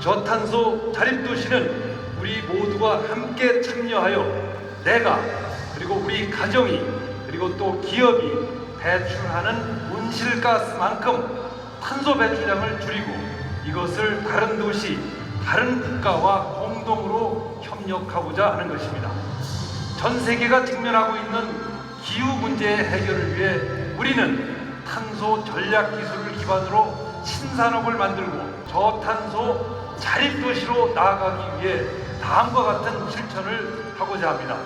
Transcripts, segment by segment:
저탄소 자립도시는 우리 모두가 함께 참여하여 내가 그리고 우리 가정이 그리고 또 기업이 배출하는 온실가스만큼 탄소 배출량을 줄이고 이것을 다른 도시, 다른 국가와 공동으로 협력하고자 하는 것입니다. 전 세계가 직면하고 있는 기후 문제의 해결을 위해 우리는 탄소 전략 기술을 기반으로 신산업을 만들고 저탄소 자립 도시로 나아가기 위해 다음과 같은 실천을 하고자 합니다.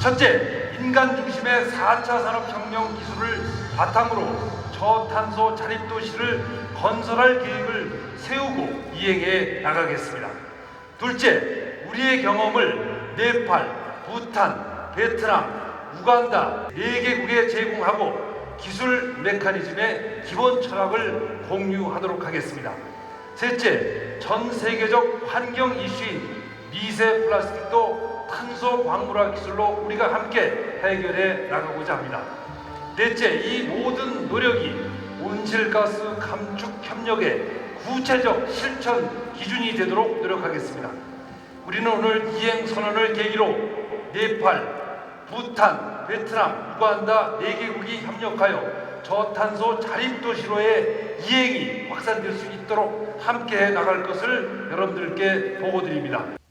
첫째, 인간 중심의 4차 산업혁명 기술을 바탕으로 저탄소 자립 도시를 건설할 계획을 세우고 이행해 나가겠습니다. 둘째, 우리의 경험을 네팔, 부탄, 베트남, 우간다 4개국에 제공하고 기술 메커니즘의 기본 철학을 공유하도록 하겠습니다. 셋째, 전 세계적 환경 이슈인 미세 플라스틱도 탄소 광물화 기술로 우리가 함께 해결해 나가고자 합니다. 넷째, 이 모든 노력이 온실가스 감축 협력의 구체적 실천 기준이 되도록 노력하겠습니다. 우리는 오늘 이행 선언을 계기로 네팔, 부탄, 베트남, 우간다 4개국이 협력하여 저탄소 자립 도시로의 이행이 확산될 수 있도록 함께 해 나갈 것을 여러분들께 보고드립니다.